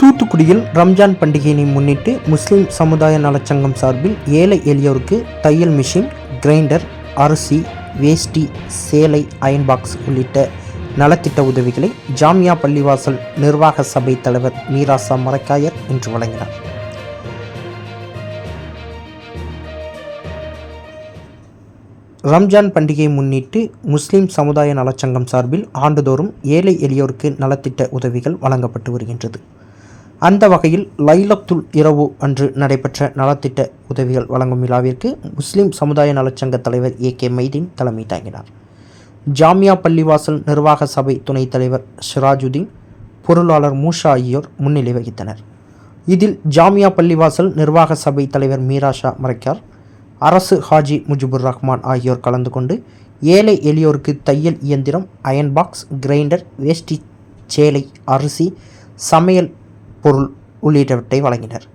தூத்துக்குடியில் ரம்ஜான் பண்டிகையினை முன்னிட்டு முஸ்லிம் சமுதாய நலச்சங்கம் சார்பில் ஏழை எளியோருக்கு தையல் மிஷின் கிரைண்டர் அரிசி வேஷ்டி சேலை அயன் பாக்ஸ் உள்ளிட்ட நலத்திட்ட உதவிகளை ஜாமியா பள்ளிவாசல் நிர்வாக சபை தலைவர் மீராசா மரக்காயர் இன்று வழங்கினார். ரம்ஜான் பண்டிகையை முன்னிட்டு முஸ்லிம் சமுதாய நலச்சங்கம் சார்பில் ஆண்டுதோறும் ஏழை எளியோருக்கு நலத்திட்ட உதவிகள் வழங்கப்பட்டு வருகின்றது. அந்த வகையில் லைலத்துல் இரவு அன்று நடைபெற்ற நலத்திட்ட உதவிகள் வழங்கும் விழாவிற்கு முஸ்லிம் சமுதாய நலச்சங்க தலைவர் ஏ கே மைதீன் தலைமை தாங்கினார். ஜாமியா பள்ளிவாசல் நிர்வாக சபை துணைத் தலைவர் சிராஜுதீன் பொருளாளர் மூஷா ஆகியோர் முன்னிலை வகித்தனர். இதில் ஜாமியா பள்ளிவாசல் நிர்வாக சபை தலைவர் மீராஷா மரைக்கார் அரசு ஹாஜி முஜிபுர் ரஹ்மான் ஆகியோர் கலந்து கொண்டு ஏழை எளியோருக்கு தையல் இயந்திரம் அயன் பாக்ஸ் கிரைண்டர் வேஷ்டி சேலை அரிசி சமையல் பொருள் உள்ளிட்டவற்றை வழங்கினர்.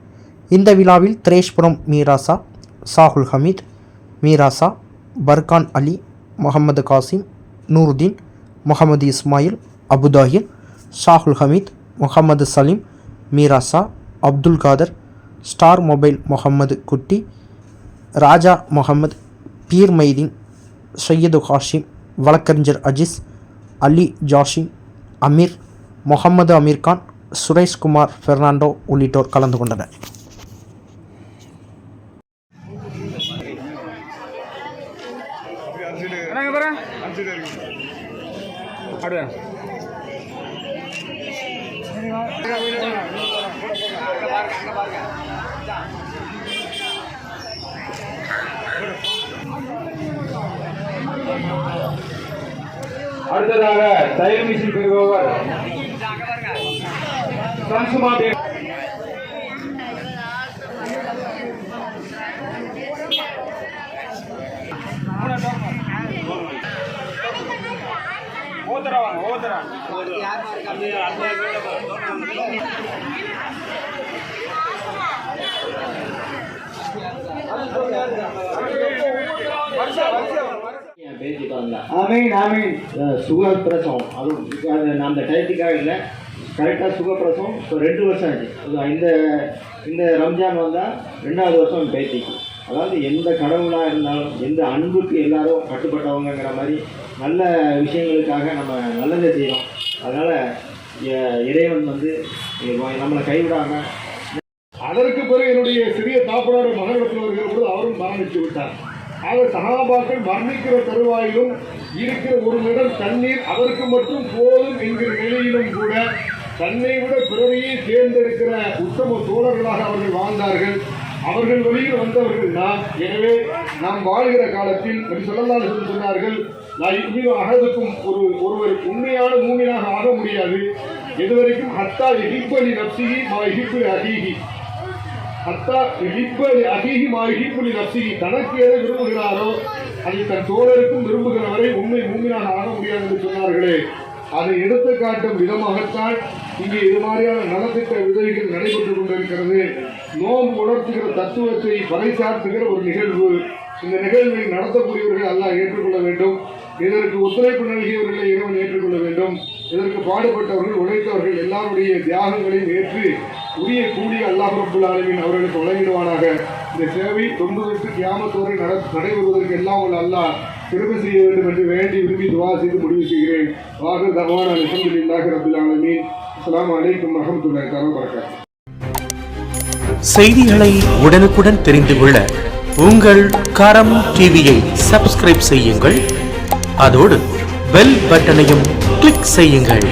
இந்த விழாவில் திரேஷ்புரம் மீராசா சாகுல் ஹமீத் மீராசா பர்கான் அலி முகமது காசிம் நூருதீன் முகமது இஸ்மாயில் அபுதாஹிர் ஷாகுல் ஹமீத் முகமது சலீம் மீராசா அப்துல் காதர் ஸ்டார் மொபைல் முகமது குட்டி ராஜா முகமது பீர் மைதீன் சையது ஹாஷிம் வழக்கறிஞர் அஜீஸ் அலி ஜாஷிம் அமீர் முகமது அமீர்கான் சுரேஷ்குமார் பெர்னாண்டோ உள்ளிட்டோர் கலந்து கொண்டனர். அடுத்ததாக தையல் மிஷின் பெறுபவர். சம்சுமா பேகம். ஓத்தரா வாங்க ஓத்தரா. ஆமீன் ஆமீன். சுகப்பிரசவம் அதுவும் இப்ப அது நான் அந்த டயத்துக்காக இல்லை. கரெக்டாக சுகப்பிரசவம் இப்போ ரெண்டு வருஷம் ஆச்சு. இந்த இந்த ரம்ஜான் வந்தால் ரெண்டாவது வருஷம் பேத்திக்கு. அதாவது எந்த கடவுளாக இருந்தாலும் எந்த அன்புக்கு எல்லாரும் கட்டுப்பட்டவங்கங்கிற மாதிரி நல்ல விஷயங்களுக்காக நம்ம நல்லதை செய்கிறோம் அதனால் இறைவன் வந்து நம்மளை கைவிடாமல் அதற்கு பிறகு என்னுடைய சிறிய தாப்பனார் மகனிடத்தில் வருகிற பொழுது அவரும் மரணித்து விட்டார். ஆக சகாபாக்கள் மரணிக்கிற தருவாயிலும் இருக்கிற ஒரு நிடம் தண்ணீர் அவருக்கு மட்டும் போதும் என்கிற நிலையிலும் கூட தன்னை விட பிறரையே தேர்ந்தெடுக்கிற உத்தம தோழர்களாக அவர்கள் வாழ்ந்தார்கள். அவர்கள் வழியில் வந்தவர்கள் நாம். எனவே நாம் வாழ்கிற காலத்தில் நபி சொன்னார்கள் நான் இவ்வித அகதுக்கும் ஒரு ஒருவர் உண்மையான மூமியாக ஆக முடியாது. இதுவரைக்கும் ஹத்தா எஹிப்பலி நப்சிகி மா எஹிப்பலி ஹத்தா அத்தா இழிப்பலி அகிஹி மாஹிப்புலி நப்சிஹி தனக்கு எதை விரும்புகிறாரோ அதை தன் தோழருக்கும் விரும்புகிற வரை உண்மை மூமியாக ஆக முடியாது என்று சொன்னார்களே. அதை எடுத்து காட்டும் விதமாகத்தான் இங்கே இது மாதிரியான நலத்திட்ட உதவிகள் நடைபெற்றுக் கொண்டிருக்கிறது. நோன்பு உணர்த்துகிற தத்துவத்தை பறைசாற்றுகிற ஒரு நிகழ்வு. இந்த நிகழ்வை நடத்தக்கூடியவர்கள் எல்லாம் ஏற்றுக்கொள்ள வேண்டும். இதற்கு ஒத்துழைப்பு நல்கியவர்களை இறைவன் ஏற்றுக்கொள்ள வேண்டும். இதற்கு பாடுபட்டவர்கள் உழைத்தவர்கள் எல்லாருடைய தியாகங்களையும் ஏற்று உரிய கூடிய அல்லாஹ் ரப்புல் ஆலமீன் அவர்களுக்கு வழங்கிடுவானாக. இந்த சேவை தொண்டு விட்டு கியாமத்தோரை நட நடைபெறுவதற்கு எல்லாம் உள்ள அல்லா திரும்ப செய்ய வேண்டும் என்று வேண்டி விரும்பி துவா செய்து முடிவு செய்கிறேன். வாக தவான அலமதுல்லாஹி ரப்புல் ஆலமீன். அஸ்லாம் அலைக்கும் வரஹ்மத்துல்லாஹி தஆலா செய்திகளை உடனுக்குடன் தெரிந்து கொள்ள உங்கள் கரம் டிவியை சப்ஸ்கிரைப் செய்யுங்கள். அதோடு பெல் பட்டனையும் கிளிக் செய்யுங்கள்.